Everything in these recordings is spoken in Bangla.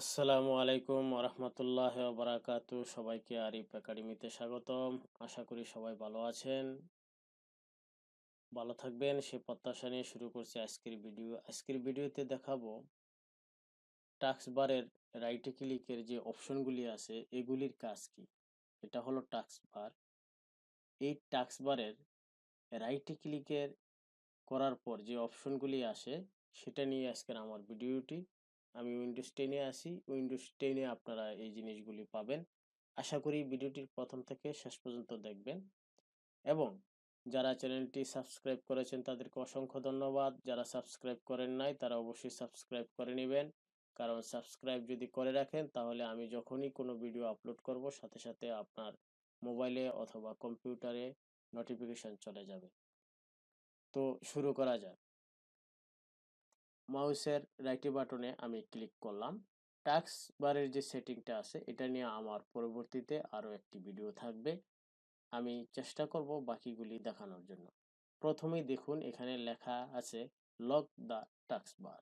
আসসালামু আলাইকুম রহমতুল্লাহ বারাকাতু সবাইকে আরিফ একাডেমিতে স্বাগতম। আশা করি সবাই ভালো আছেন। ভালো থাকবেন, সে প্রত্যাশা নিয়ে শুরু করছি আজকের ভিডিও। আজকের ভিডিওতে দেখাবো টাক্স বারের রাইটে ক্লিকের যে অপশনগুলি আছে, এগুলির কাজ কি? এটা হলো টাক্স বার। এই টাক্স বারের রাইটে ক্লিকের করার পর যে অপশনগুলি আসে, সেটা নিয়ে আজকের আমার ভিডিওটি। আমি উইন্ডোজ টেনে আসি উইন্ডোজ টেনে আপনারা এই জিনিসগুলি পাবেন। আশা করি ভিডিওটির প্রথম থেকে শেষ পর্যন্ত দেখবেন। এবং যারা চ্যানেলটি সাবস্ক্রাইব করেছেন তাদেরকে অসংখ্য ধন্যবাদ। যারা সাবস্ক্রাইব করেন নাই, তারা অবশ্যই সাবস্ক্রাইব করে নেবেন। কারণ সাবস্ক্রাইব যদি করে রাখেন, তাহলে আমি যখনই কোনো ভিডিও আপলোড করব, সাথে সাথে আপনার মোবাইলে অথবা কম্পিউটারে নোটিফিকেশন চলে যাবে। তো শুরু করা যাক। মাউসের রাইট বাটনে আমি ক্লিক করলাম। টাক্স বারের যে সেটিংটা আছে, এটা নিয়ে আমার পরবর্তীতে আরও একটি ভিডিও থাকবে। আমি চেষ্টা করব বাকিগুলি দেখানোর জন্য। প্রথমেই দেখুন, এখানে লেখা আছে লক দ্য টাক্স বার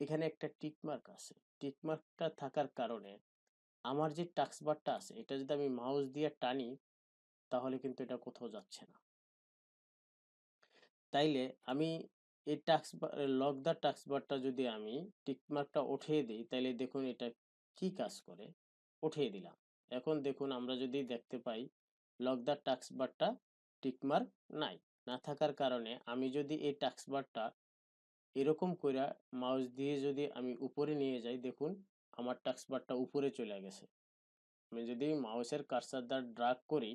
এখানে একটা টিকমার্ক আছে। টিকমার্কটা থাকার কারণে আমার যে টাক্স বারটা আছে, এটা যদি আমি মাউস দিয়ে টানি, তাহলে কিন্তু এটা কোথাও যাচ্ছে না। তাইলে আমি এই টাক্স লক দা টাক্স বারটা যদি আমি টিকমার্কটা উঠিয়ে দিই তাহলে দেখুন এটা কি কাজ করে? উঠিয়ে দিলাম। এখন দেখুন আমরা যদি দেখতে পাই লক দা টাক্স বারটা টিকমার্ক নাই। না থাকার কারণে আমি যদি এই টাক্স বারটা এরকম করে মাউস দিয়ে যদি আমি উপরে নিয়ে যাই, দেখুন আমার টাক্স বারটা উপরে চলে গেছে। আমি যদি মাউসের কারসার দ্বারা ড্রাগ করি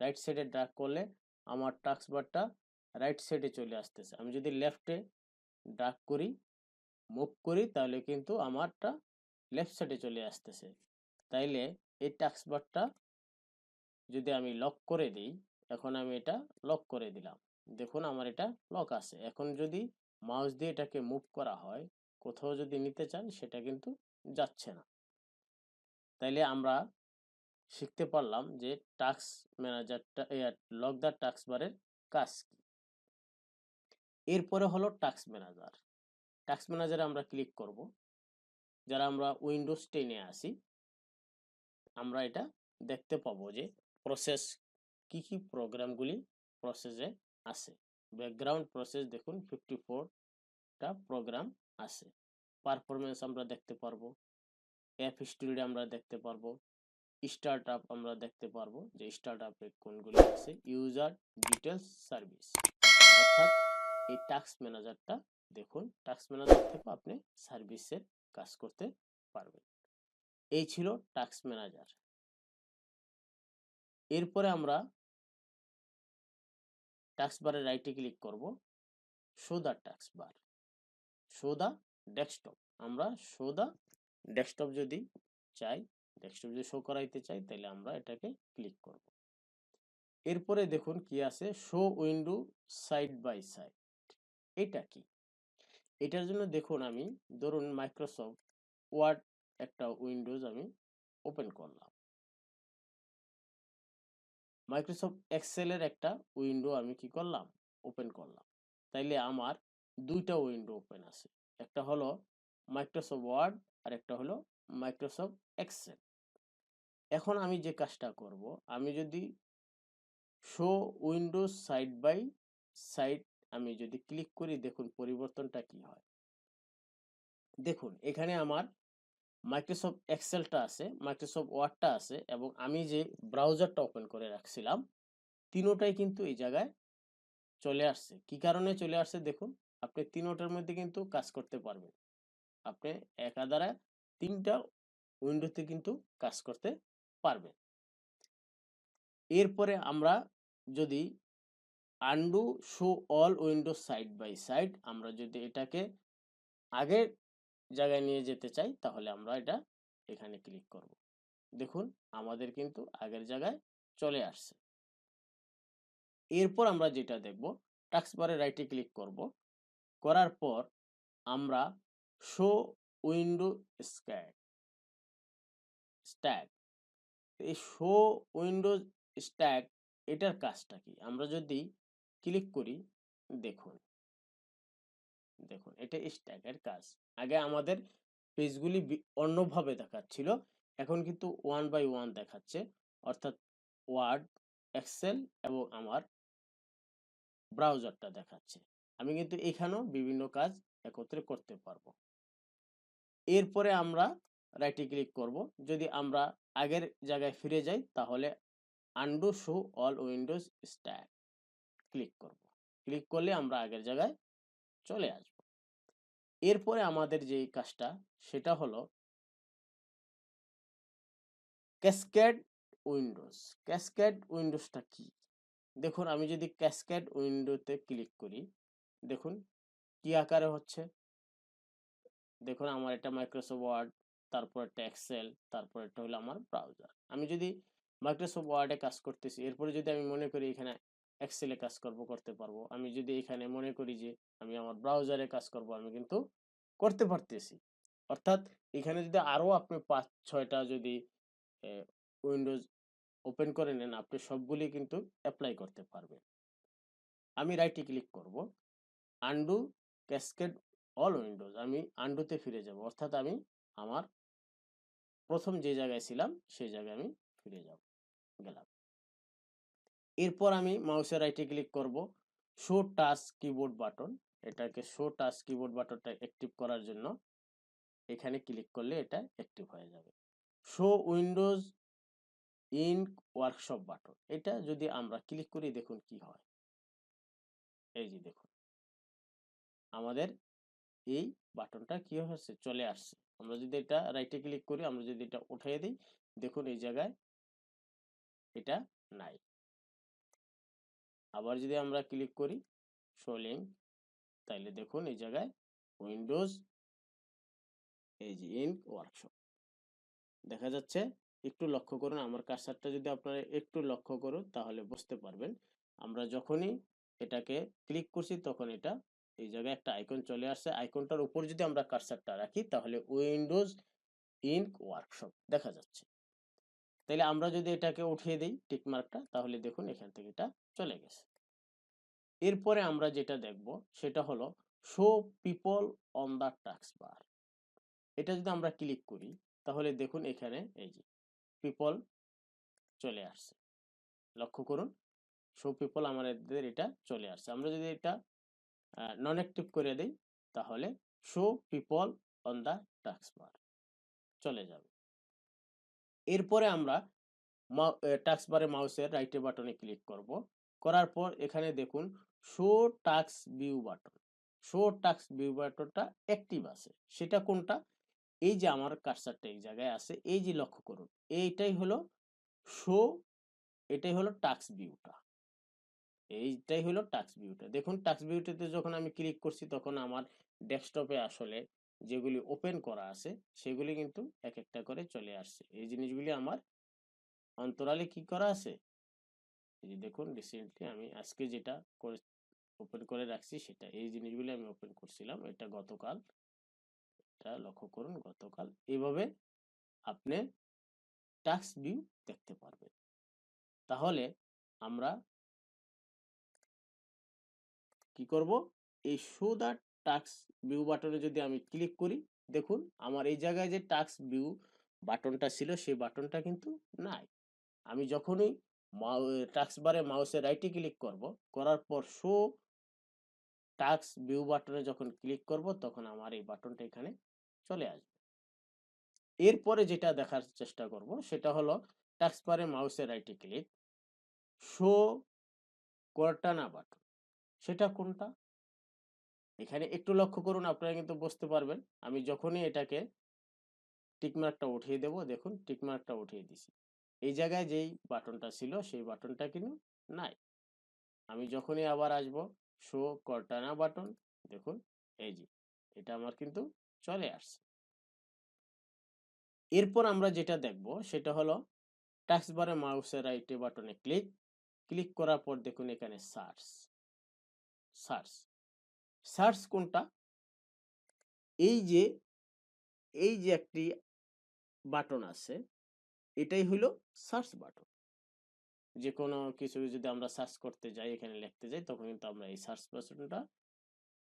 রাইট সাইডে ড্রাগ করলে আমার টাক্স বারটা রাইট সাইডে চলে আসতেছে। আমি যদি লেফটে ড্রাগ করি মুভ করি, তাহলে কিন্তু আমারটা লেফট সাইডে চলে আসতেছে। তাইলে এই টাক্সবারটা যদি আমি লক করে দিই, এখন আমি এটা লক করে দিলাম। দেখুন আমার এটা লক আছে। এখন যদি মাউস দিয়ে এটাকে মুভ করা হয়, কোথাও যদি নিতে চান, সেটা কিন্তু যাচ্ছে না। তাইলে আমরা শিখতে পারলাম যে টাক্স ম্যানেজারটা লক দ্য টাক্স বারের কাজ কি। এরপরে হলো টাক্স ম্যানেজার টাক্স ম্যানেজারে আমরা ক্লিক করব। যারা আমরা উইন্ডোজ টেনে আসি আমরা এটা দেখতে পাবো যে প্রসেস কি কি প্রোগ্রামগুলি প্রসেসে আছে। ব্যাকগ্রাউন্ড প্রসেস দেখুন ফিফটি ফোরটা প্রোগ্রাম আছে। পারফরমেন্স আমরা দেখতে পারব। অ্যাপ স্টোরি আমরা দেখতে পারব। স্টার্ট আপ আমরা দেখতে পারব যে স্টার্ট আপে কোনগুলি আছে। ইউজার ডিটেলস সার্ভিস এই টাস্ক ম্যানেজারটা দেখুন টাস্ক ম্যানেজার থেকে আপনি সার্ভিসের কাজ করতে পারবেন। এই ছিল টাস্ক ম্যানেজার এরপরে আমরা টাস্ক বারে রাইটে ক্লিক করব show the task bar show the desktop আমরা শো দা ডেস্কটপ যদি চাই ডেস্কটপ যদি শো করাইতে চাই তাহলে আমরা এটাকে ক্লিক করব। এরপরে দেখুন কি আছে show window side by side এটা কি? এটার জন্য দেখুন আমি, ধরুন মাইক্রোসফট ওয়ার্ড একটা উইন্ডোজ আমি ওপেন করলাম। মাইক্রোসফট এক্সেলের একটা উইন্ডো আমি কি করলাম? ওপেন করলাম। তাইলে আমার দুইটা উইন্ডো ওপেন আছে। একটা হলো মাইক্রোসফট ওয়ার্ড আর একটা হলো মাইক্রোসফট এক্সেল এখন আমি যে কাজটা করব, আমি যদি show windows side by side আমি যদি ক্লিক করি, দেখুন পরিবর্তনটা কি হয়। দেখুন, এখানে আমার মাইক্রোসফট এক্সেলটা আছে মাইক্রোসফট ওয়ার্ডটা আছে এবং আমি যে ব্রাউজারটা ওপেন করে রাখছিলাম, তিনোটাই কিন্তু এই জায়গায় চলে আসছে। কি কারণে চলে আসছে দেখুন, আপনি তিনোটার মধ্যে কিন্তু কাজ করতে পারবেন। আপনি একা দ্বারা তিনটা উইন্ডোতে কিন্তু কাজ করতে পারবেন। এরপরে আমরা যদি undo show all window side by side আমরা যদি এটাকে আগের জায়গায় নিয়ে যেতে চাই, তাহলে আমরা এটা এখানে ক্লিক করব। দেখুন, আমাদের কিন্তু আগের জায়গায় চলে আসছে। এরপর আমরা যেটা দেখব টাক্স বারে রাইটে ক্লিক করব। করার পর আমরা শো উইন্ডো স্ক্যাট স্ট্যাক এই শো উইন্ডোজ স্ট্যাক এটার কাজটা কি? আমরা যদি ক্লিক করি দেখুন দেখুন এটা স্ট্যাকের কাজ আগে আমাদের পেজগুলি অন্যভাবে দেখাচ্ছিল। এখন কিন্তু ওয়ান বাই ওয়ান দেখাচ্ছে। অর্থাৎ ওয়ার্ড, এক্সেল এবং আমার ব্রাউজারটা দেখাচ্ছে। আমি কিন্তু এখানেও বিভিন্ন কাজ একত্রে করতে পারব। এরপরে আমরা রাইটে ক্লিক করব। যদি আমরা আগের জায়গায় ফিরে যাই তাহলে undo show all windows stack click করব। ক্লিক করলে আমরা আগের জায়গায় চলে আসব। এরপরে আমাদের যে কাজটা, সেটা হলো ক্যাসকেড উইন্ডোজ ক্যাসকেড উইন্ডোজটা কি দেখুন, আমি যদি ক্যাসকেড উইন্ডোতে ক্লিক করি, দেখুন, কি আকারে হচ্ছে দেখুন, আমার এটা মাইক্রোসফট ওয়ার্ড তারপর একটা এক্সেল তারপর এটা হলো আমার ব্রাউজার আমি যদি মাইক্রোসফট ওয়ার্ডে কাজ করতেছি, এরপরে যদি আমি মনে করি এখানে এক্সেলে কাজ করব, করতে পারব। আমি যদি এখানে মনে করি যে আমি আমার ব্রাউজারে কাজ করব, আমি কিন্তু করতে পারতেছি। অর্থাৎ এখানে যদি আরও আপনি পাঁচ, ছয়টা যদি উইন্ডোজ ওপেন করে নেন, আপনি সবগুলি কিন্তু অ্যাপ্লাই করতে পারবেন। আমি রাইটে ক্লিক করব। আন্ডু ক্যাসকেড অল উইন্ডোজ আমি আন্ডুতে ফিরে যাব। অর্থাৎ আমি আমার প্রথম যে জায়গায় ছিলাম, সেই জায়গায় আমি ফিরে যাব, গেলাম। এরপর আমি মাউসের রাইটে ক্লিক করব। শো টাচ কিবোর্ড বাটন এটাকে শো টাচ কিবোর্ড বাটনটা অ্যাক্টিভ করার জন্য এখানে ক্লিক করলে এটা অ্যাক্টিভ হয়ে যাবে। Show windows in workshop button এটা যদি আমরা ক্লিক করি দেখুন কি হয়। এই যে দেখুন। আমাদের এই বাটনটা কি হচ্ছে চলে আসছে। আমরা যদি এটা রাইটে ক্লিক করি, আমরা যদি এটা উঠিয়ে দিই, দেখুন এই জায়গায় এটা নাই। আবার যদি আমরা ক্লিক করি শো লিঙ্ক তাইলে দেখুন এই জায়গায় উইন্ডোজ এই যে ইন ওয়ার্কশপ দেখা যাচ্ছে একটু লক্ষ্য করুন, আমার কার্সারটা যদি আপনারা একটু লক্ষ্য করুন, তাহলে বুঝতে পারবেন আমরা যখনই এটাকে ক্লিক করছি, তখন এটা এই জায়গায় একটা আইকন চলে আসছে। আইকনটার উপর যদি আমরা কার্সারটা রাখি, তাহলে উইন্ডোজ ইনক ওয়ার্কশপ দেখা যাচ্ছে। তাহলে আমরা যদি এটাকে উঠিয়ে দিই টিকমার্কটা তাহলে দেখুন এখান থেকে এটা চলে গেছে। এরপরে আমরা যেটা দেখব, সেটা হলো show people on the tax বার এটা যদি আমরা ক্লিক করি, তাহলে দেখুন এখানে এই যে পিপল চলে আসছে। লক্ষ্য করুন শো পিপল আমাদের এটা চলে আসছে। আমরা যদি এটা নন অ্যাক্টিভ করে দিই, তাহলে show people on the tax বার চলে যাবে। এরপরে আমরা টাক্স বারে মাউসের রাইটে বাটনে ক্লিক করব। করার পর এখানে দেখুন শো টাক্স ভিউ বাটন শো টাক্স ভিউ বাটনটা অ্যাক্টিভ আছে। সেটা কোনটা? এই যে আমার কার্সারটা এই জায়গায় আছে, এই যে লক্ষ্য করুন, এইটাই হলো শো এটাই হলো টাক্স ভিউটা এইটাই হলো টাক্স ভিউটা দেখুন টাক্স ভিউটাতে যখন আমি ক্লিক করছি, তখন আমার ডেস্কটপে আসলে যেগুলি ওপেন করা আছে, সেগুলি কিন্তু এক একটা করে চলে আসছে। এই জিনিসগুলি আমার অন্তরালে কি করা আছে? যে দেখুন রিসেন্টলি আমি আজকে যেটা করে ওপেন করে রাখছি সেটা, এই জিনিসগুলি আমি ওপেন করছিলাম, এটা গতকাল। এটা লক্ষ্য করুন, গতকাল। এইভাবে আপনি টাক্স ভিউ দেখতে পারবেন। তাহলে আমরা কি করব? এই শো দ্য টাক্স ভিউ বাটনে যদি আমি ক্লিক করি, দেখুন আমার এই জায়গায় যে টাক্স ভিউ বাটনটা ছিল, সেই বাটনটা কিন্তু নাই। আমি যখনই টাক্স বারে মাউসে রাইটে ক্লিক করব, করার পর শো টাক্স ভিউ বাটনে যখন ক্লিক করব, তখন আমার এই বাটনটা এখানে চলে আসবে। এরপরে যেটা দেখার চেষ্টা করব, সেটা হলো টাক্স বারে মাউসে রাইটে ক্লিক শো কর্টানা বাটন সেটা কোনটা? এখানে একটু লক্ষ্য করুন, আপনারা কিন্তু বুঝতে পারবেন। আমি যখনই এটাকে টিকমার্কটা উঠিয়ে দেব, দেখুন টিকমার্কটা উঠিয়ে দিছি। এই জায়গায় যেই বাটনটা ছিল, সেই বাটনটা কিন্তু নাই। আমি যখনই আবার আসব, শো কর্টানা বাটন, দেখুন, এই যে, এটা আমার কিন্তু চলে আসছে। এরপর আমরা যেটা দেখব, সেটা হলো টাক্স বারে মাউসের রাইটে বাটনে ক্লিক ক্লিক করার পর দেখুন এখানে সার্চ সার্চ সার্চ কোনটা? এই যে এই যে একটি বাটন আছে, এটাই হলো সার্চ বাটন। যে কোনো কিছু যদি আমরা সার্চ করতে যাই, এখানে লিখতে যাই, তখন কিন্তু আমরা এই সার্চ বাটনটা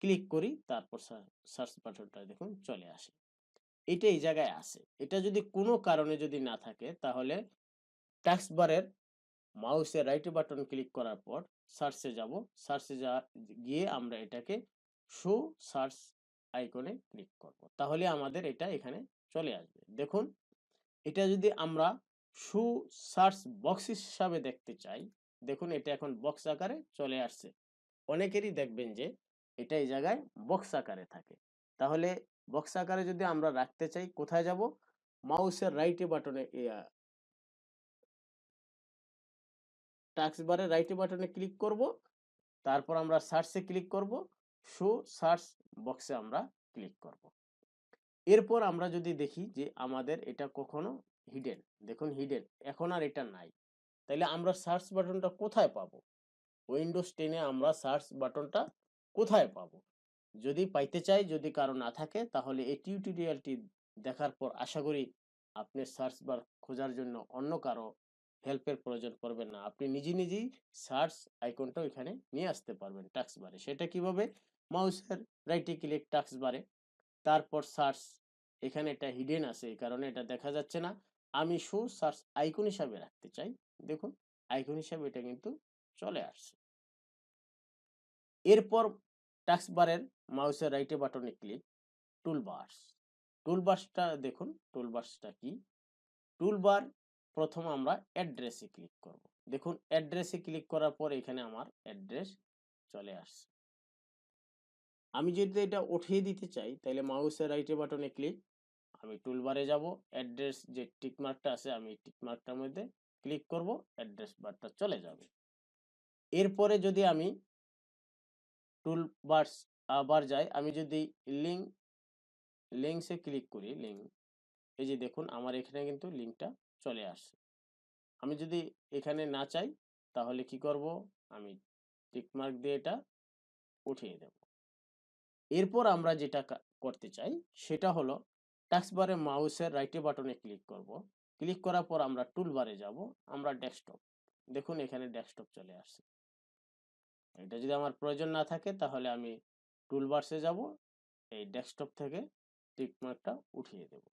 ক্লিক করি, তারপর সার্চ বাটনটা দেখুন চলে আসে। এটা এই জায়গায় আছে। এটা যদি কোনো কারণে যদি না থাকে, তাহলে টাক্স বারের মাউসের রাইট বাটন ক্লিক করার পর সার্চে যাব। সার্চে যা, গিয়ে আমরা এটাকে শো সার্চ আইকনে ক্লিক করব। তাহলে আমাদের এটা এখানে চলে আসবে। দেখুন, এটা যদি আমরা শু সার্চ বক্স হিসাবে দেখতে চাই, দেখুন এটা এখন বক্স আকারে চলে আসছে। অনেকেরই দেখবেন যে এটা এই জায়গায় বক্স আকারে থাকে। তাহলে বক্স আকারে যদি আমরা রাখতে চাই, কোথায় যাব? মাউসের রাইটে বাটনে টাক্স বারে রাইটে বাটনে ক্লিক করব। তারপর আমরা সার্চে ক্লিক করব। শো সার্চ বক্সে আমরা ক্লিক করব। এরপর আমরা যদি দেখি যে আমাদের এটা কখনো হিডেন দেখুন হিডেন এখন আর এটা নাই। তাইলে আমরা সার্চ বাটনটা কোথায় পাবো? উইন্ডোজ টেনে আমরা সার্চ বাটনটা কোথায় পাবো? যদি পাইতে চাই, যদি কারও না থাকে, তাহলে এই টিউটোরিয়ালটি দেখার পর আশা করি আপনি সার্চ বার খোঁজার জন্য অন্য কারও হেল্পের প্রয়োজন পড়বে না। আপনি নিজে নিজেই সার্চ আইকনটা এখানে নিয়ে আসতে পারবেন টাক্স বারে সেটা কীভাবে? মাউসের রাইটে ক্লিক টাক্স বারে তারপর সার্চ এখানে এটা হিডেন আছে, এই কারণে এটা দেখা যাচ্ছে না। আমি শো সার্চ আইকন হিসাবে রাখতে চাই। দেখুন আইকন হিসাবে এটা কিন্তু চলে আসছে। এরপর টাক্স বারের মাউসের রাইটে বাটনে ক্লিক টুলবার্স টুলবার্সটা দেখুন টুল টুলবার্সটা কি? টুলবার প্রথম আমরা অ্যাড্রেসে ক্লিক করব। দেখুন অ্যাড্রেসে ক্লিক করার পর এখানে আমার অ্যাড্রেস চলে আসছে। আমি যদি এটা উঠিয়ে দিতে চাই, তাহলে মাউসের রাইটে বাটনে ক্লিক আমি টুলবারে যাব অ্যাড্রেস যে টিকমার্কটা আছে, আমি টিকমার্কটার মধ্যে ক্লিক করব অ্যাড্রেস বারটা চলে যাবে। এরপরে যদি আমি টুল বার্স আবার যাই, আমি যদি লিঙ্ক লিঙ্কসে ক্লিক করি লিঙ্ক এই যে দেখুন, আমার এখানে কিন্তু লিঙ্কটা চলে আসছে। আমি যদি এখানে না চাই, তাহলে কি করব? আমি টিকমার্ক দিয়ে এটা উঠিয়ে দেব। এরপর আমরা যেটা করতে চাই, সেটা হলো টাস্কবারে মাউসের রাইটে বাটনে ক্লিক করব। ক্লিক করার পর আমরা টুল বারে যাব, আমরা ডেস্কটপ দেখুন, এখানে ডেস্কটপ চলে আসছে। এটা যদি আমার প্রয়োজন না থাকে, তাহলে আমি টুল বার্সে যাব, এই ডেস্কটপ থেকে টিকমার্কটা উঠিয়ে দেব।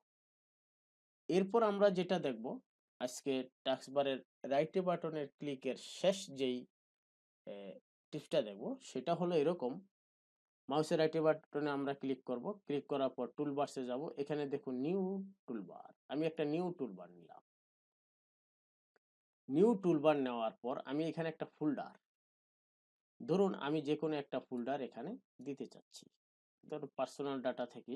এরপর আমরা যেটা দেখব, আজকে টাস্কবারের রাইটে বাটনের ক্লিকের শেষ যেই টিপসটা দেখব, সেটা হলো এরকম। মাউসের রাইটে বাটনে আমরা ক্লিক করব। ক্লিক করার পর টুল টুলবার্সে যাব। এখানে দেখুন নিউ টুলবার আমি একটা নিউ টুলবার নিলাম। নিউ টুলবার নেওয়ার পর আমি এখানে একটা ফোল্ডার ধরুন আমি যে কোনো একটা ফোল্ডার এখানে দিতে চাচ্ছি। ধরুন পার্সোনাল ডাটা থেকে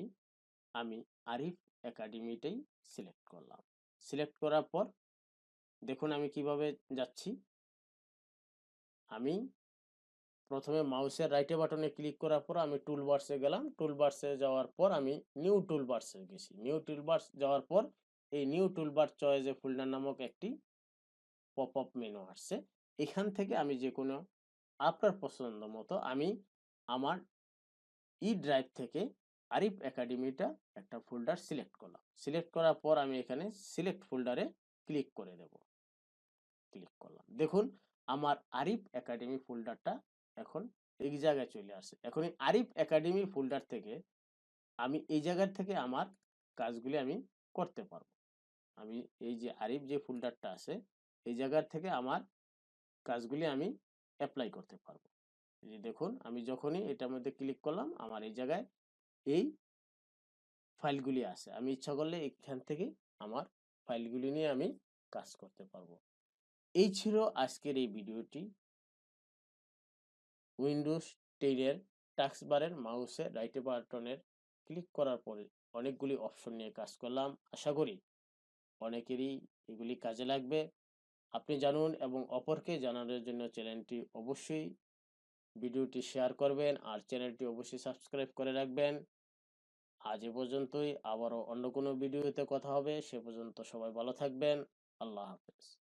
আমি আরিফ একাডেমিটাই সিলেক্ট করলাম। সিলেক্ট করার পর দেখুন আমি কীভাবে যাচ্ছি। আমি প্রথমে মাউসের রাইটে বাটনে ক্লিক করার পর আমি টুল বার্সে গেলাম। টুল বার্সে যাওয়ার পর আমি নিউ টুল বার্সে গেছি। নিউ টুল বার্স যাওয়ার পর এই নিউ টুল টুলবার চয়েসে ফোল্ডার নামক একটি পপ আপ মেনু আসছে। এখান থেকে আমি যে কোনো আপনার পছন্দ মতো আমি আমার ই ড্রাইভ থেকে আরিফ একাডেমিটা একটা ফোল্ডার সিলেক্ট করলাম। সিলেক্ট করার পর আমি এখানে সিলেক্ট ফোল্ডারে ক্লিক করে দেব। ক্লিক করলাম। দেখুন, আমার আরিফ একাডেমি ফোল্ডারটা এখন এই জায়গায় চলে আসে। এখন এই আরিফ একাডেমি ফোল্ডার থেকে আমি এই জায়গার থেকে আমার কাজগুলি আমি করতে পারব। আমি এই যে আরিফ যে ফোল্ডারটা আছে, এই জায়গার থেকে আমার কাজগুলি আমি অ্যাপ্লাই করতে পারব। যে দেখুন, আমি যখনই এটার মধ্যে ক্লিক করলাম, আমার এই জায়গায় এই ফাইলগুলি আছে। আমি ইচ্ছা করলে এখান থেকে আমার ফাইলগুলি নিয়ে আমি কাজ করতে পারব। এই ছিল আজকের এই ভিডিওটি। উইন্ডোজ টেনের টাস্কবারের মাউসে রাইট বাটনের ক্লিক করার পরে অনেকগুলি অপশন নিয়ে কাজ করলাম। আশা করি অনেকেরই এগুলি কাজে লাগবে। আপনি জানুন এবং অপরকে জানানোর জন্য চ্যানেলটি অবশ্যই ভিডিওটি শেয়ার করবেন আর চ্যানেলটি অবশ্যই সাবস্ক্রাইব করে রাখবেন। আজ এ পর্যন্তই। আবারও অন্য কোনো ভিডিওতে কথা হবে। সে পর্যন্ত সবাই ভালো থাকবেন। আল্লাহ হাফেজ।